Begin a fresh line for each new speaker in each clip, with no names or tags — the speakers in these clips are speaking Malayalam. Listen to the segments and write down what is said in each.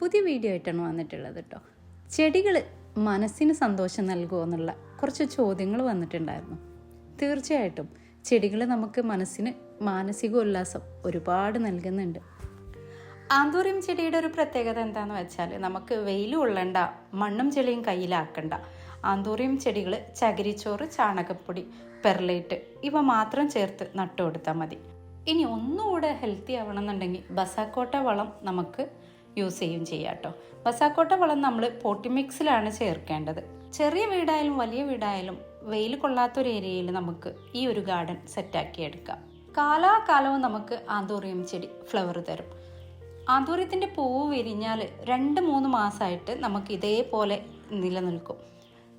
പുതിയ വീഡിയോ ആയിട്ടാണ് വന്നിട്ടുള്ളത് കേട്ടോ ചെടികൾ മനസ്സിന് സന്തോഷം നൽകുമോ എന്നുള്ള കുറച്ച് ചോദ്യങ്ങൾ വന്നിട്ടുണ്ടായിരുന്നു. തീർച്ചയായിട്ടും ചെടികൾ നമുക്ക് മനസ്സിന് മാനസിക ഉല്ലാസം ഒരുപാട് നൽകുന്നുണ്ട്. ആന്തൂറിയം ചെടിയുടെ ഒരു പ്രത്യേകത എന്താന്ന് വെച്ചാൽ നമുക്ക് വെയിൽ കൊള്ളണ്ട മണ്ണും ചെളിയും കയ്യിലാക്കണ്ട. ആന്തൂറിയം ചെടികൾ ചകിരിച്ചോറ് ചാണകപ്പൊടി പെർലൈറ്റ് ഇവ മാത്രം ചേർത്ത് നട്ടുകൊടുത്താൽ മതി. ഇനി ഒന്നുകൂടെ ഹെൽത്തി ആവണമെന്നുണ്ടെങ്കിൽ ബസാക്കോട്ട വളം നമുക്ക് യൂസ് ചെയ്യും ചെയ്യാം കേട്ടോ. ബസാക്കോട്ട വളം നമ്മൾ പോട്ടി മിക്സിലാണ് ചേർക്കേണ്ടത്. ചെറിയ വീടായാലും വലിയ വീടായാലും വെയിൽ കൊള്ളാത്തൊരു ഏരിയയിൽ നമുക്ക് ഈ ഒരു ഗാർഡൻ സെറ്റാക്കി എടുക്കാം. കാലാകാലവും നമുക്ക് ആന്തൂറിയം ചെടി ഫ്ലവർ തരും. ആന്തൂര്യത്തിന്റെ പൂവ് വിരിഞ്ഞാൽ രണ്ട് മൂന്ന് മാസമായിട്ട് നമുക്ക് ഇതേപോലെ നിലനിൽക്കും.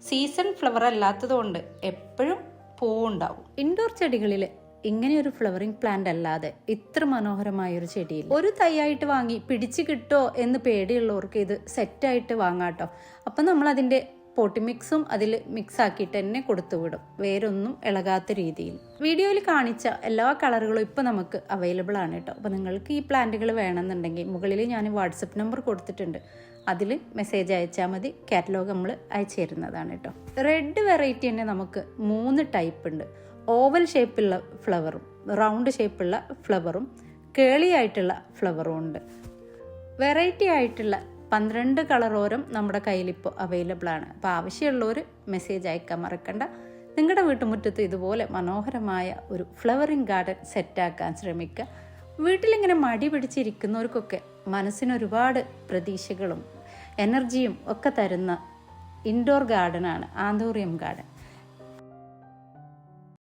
സീസൺ ഫ്ലവർ അല്ലാത്തതുകൊണ്ട് എപ്പോഴും പൂവുണ്ടാവും. ഇൻഡോർ ചെടികളിൽ ഇങ്ങനെ ഒരു ഫ്ലവറിംഗ് പ്ലാന്റ് അല്ലാതെ ഇത്ര മനോഹരമായ ഒരു ചെടിയിൽ ഒരു തൈയായിട്ട് വാങ്ങി പിടിച്ചു കിട്ടോ എന്ന് പേടിയുള്ളവർക്ക് ഇത് സെറ്റായിട്ട് വാങ്ങാട്ടോ അപ്പം നമ്മൾ അതിന്റെ പോട്ടിമിക്സും അതിൽ മിക്സ് ആക്കിയിട്ട് തന്നെ കൊടുത്തുവിടും വേരൊന്നും ഇളകാത്ത രീതിയിൽ. വീഡിയോയിൽ കാണിച്ച എല്ലാ കളറുകളും ഇപ്പോൾ നമുക്ക് അവൈലബിൾ ആണ് കേട്ടോ അപ്പോൾ നിങ്ങൾക്ക് ഈ പ്ലാന്റുകൾ വേണമെന്നുണ്ടെങ്കിൽ മുകളിൽ ഞാൻ വാട്സപ്പ് നമ്പർ കൊടുത്തിട്ടുണ്ട്. അതിൽ മെസ്സേജ് അയച്ചാൽ മതി. കാറ്റലോഗ് നമ്മൾ അയച്ചു തരുന്നതാണ് കേട്ടോ റെഡ് വെറൈറ്റി തന്നെ നമുക്ക് മൂന്ന് ടൈപ്പ് ഉണ്ട്. ഓവൽ ഷേപ്പുള്ള ഫ്ലവറും റൗണ്ട് ഷേപ്പുള്ള ഫ്ലവറും കേളി ആയിട്ടുള്ള ഫ്ലവറും ഉണ്ട്. വെറൈറ്റി ആയിട്ടുള്ള പന്ത്രണ്ട് കളറോരം നമ്മുടെ കയ്യിലിപ്പോൾ അവൈലബിൾ ആണ്. അപ്പോൾ ആവശ്യമുള്ളവർ മെസ്സേജ് അയക്കാൻ മറക്കണ്ട. നിങ്ങളുടെ വീട്ടുമുറ്റത്ത് ഇതുപോലെ മനോഹരമായ ഒരു ഫ്ലവറിങ് ഗാർഡൻ സെറ്റാക്കാൻ ശ്രമിക്കുക വീട്ടിലിങ്ങനെ മടി പിടിച്ചിരിക്കുന്നവർക്കൊക്കെ മനസ്സിന് ഒരുപാട് പ്രതീക്ഷകളും എനർജിയും ഒക്കെ തരുന്ന ഇൻഡോർ ഗാർഡനാണ് ആന്തോറിയം ഗാർഡൻ